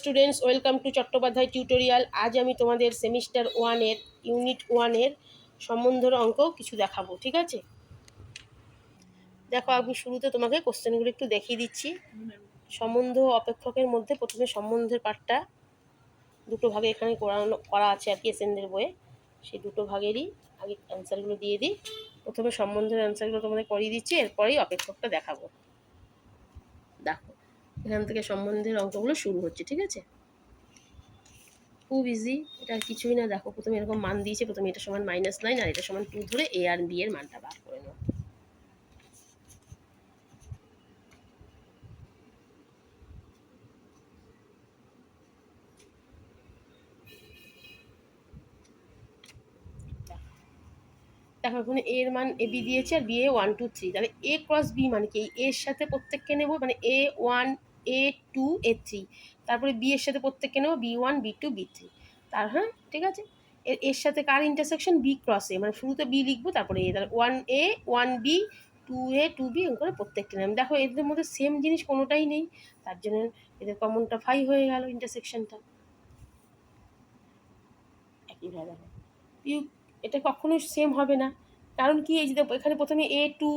Students welcome to Chattopadhyay tutorial আজ আমি তোমাদের সেমিস্টার ওয়ানের ইউনিট ওয়ানের সম্বন্ধের অঙ্ক কিছু দেখাবো, ঠিক আছে? দেখো, আমি শুরুতে তোমাকে কোশ্চেনগুলো একটু দেখিয়ে দিচ্ছি। সম্বন্ধ অপেক্ষকের মধ্যে প্রথমে সম্বন্ধের পার্টটা দুটো ভাগে এখানে করানো, করা আছে আর কি এসেন্ডের বইয়ে। সেই দুটো ভাগেরই আগে অ্যান্সারগুলো দিয়ে দিই। প্রথমে সম্বন্ধের অ্যান্সারগুলো তোমাদের করিয়ে দিচ্ছি, এরপরেই অপেক্ষকটা দেখাবো। দেখো এখান থেকে সম্বন্ধের অঙ্কগুলো শুরু হচ্ছে, ঠিক আছে? খুব ইজি এটা কিছুই না। দেখো, প্রথমে এরকম মান দিয়েছে, প্রথমে এটা সমান মাইনাস নাইন আর এটা সমান টু ধরে এ আর বি এর মানটা বার করে নাও। দেখো, এখানে এর মান এ বি দিয়েছে আর B A one two three তাহলে এ ক্রস বি মানে কি? এর সাথে প্রত্যেককে নেব মানে A one A two A three তারপরে বি এর সাথে প্রত্যেককে নেব B one B two B three তার হ্যাঁ ঠিক আছে? এর এর সাথে কার ইন্টারসেকশন বি ক্রস এ মানে শুরুতে বি লিখব, তারপরে এ তাহলে one A one B two A two B এরকম করে প্রত্যেকটা নাম দেখো, এদের মধ্যে সেম জিনিস কোনোটাই নেই। তার জন্য এদের কমনটা ফাই হয়ে গেল ইন্টারসেকশনটা এটা কখনোই সেম হবে না। কারণ কি, এই যে এখানে প্রথমে A two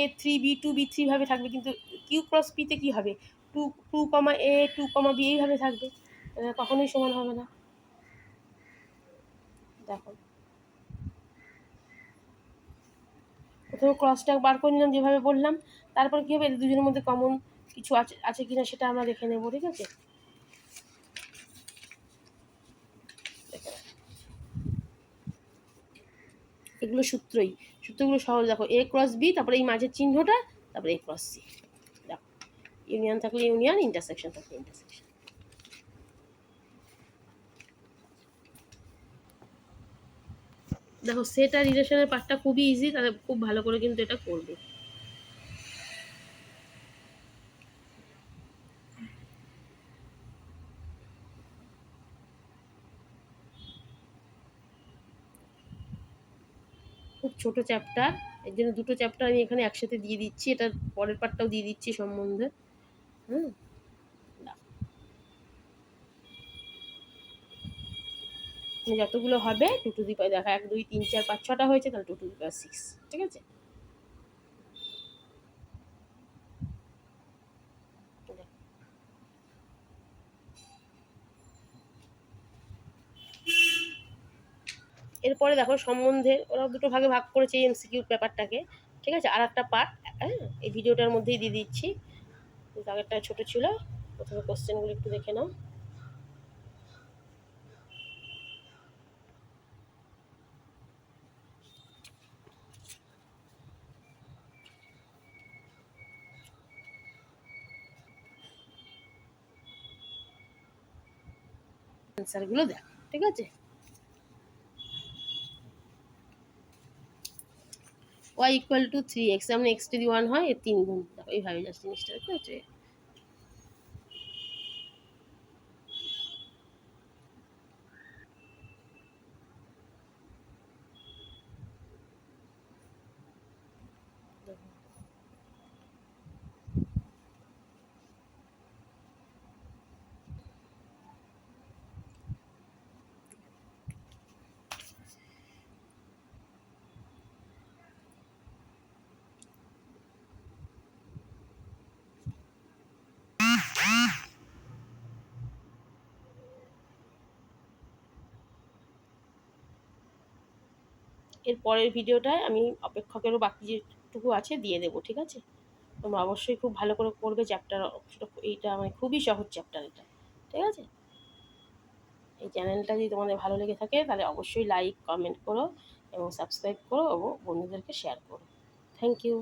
A three B two B three ভাবে থাকবে, কিন্তু কিউ ক্রস পিতে কী হবে? Two two comma A, two comma B এইভাবে থাকবে। কখনোই সমান হবে না। দেখো। প্রথমে ক্রসটা বার করে নিলাম, যেভাবে বললাম। তারপর কী হবে? দুজনের মধ্যে কমন কিছু আছে আছে কিনা সেটা আমরা দেখে নেব, ঠিক আছে? এগুলো সূত্রই। সূত্রগুলো সহজ। দেখো এ ক্রস বি তারপরে এই মাঝের চিহ্নটা, তারপরে এ ক্রস সি ইউনিয়ন থাকলে ইউনিয়ন ইন্টারসেকশন থাকলে ইন্টারসেকশন দেখো সেট রিলেশনের পার্টটা খুবই ইজি তাহলে খুব ভালো করে কিন্তু এটা করবে। খুব ছোট চ্যাপ্টার এর জন্য দুটো চ্যাপ্টার আমি এখানে একসাথে দিয়ে দিচ্ছি, এটার পরের পার্টটাও দিয়ে দিচ্ছি সম্বন্ধে। হুম মানে যতগুলো হবে টু টু দি দেখা এক, দুই, তিন, চার, পাঁচ, ছটা হয়েছে, তাহলে two to the power six ঠিক আছে? এরপরে দেখো সম্বন্ধে ওরা দুটো ভাগে ভাগ করেছে এই এমসিকিউ পেপারটাকে ঠিক আছে? আর একটা পার্ট হ্যাঁ এই ভিডিওটার মধ্যেই দিয়ে দিচ্ছি। আগেরটা ছোট ছিল। প্রথমে কোশ্চেনগুলো একটু দেখে নাও। অ্যান্সারগুলো দেখো ঠিক আছে? Y equal to three X যেমন এক্স যদি ওয়ান হয় তিন গুণ। এইভাবে জাস্ট জিনিসটা ঠিক আছে এর পরের ভিডিওটায় আমি অপেক্ষকেরও বাকি যেটুকু আছে দিয়ে দেবো, ঠিক আছে? তোমরা অবশ্যই খুব ভালো করে করবে চ্যাপ্টার এইটা মানে খুবই সহজ চ্যাপ্টার এটা, ঠিক আছে? এই চ্যানেলটা যদি তোমাদের ভালো লেগে থাকে, তাহলে অবশ্যই লাইক কমেন্ট করো এবং সাবস্ক্রাইব করো এবং বন্ধুদেরকে শেয়ার করো। Thank you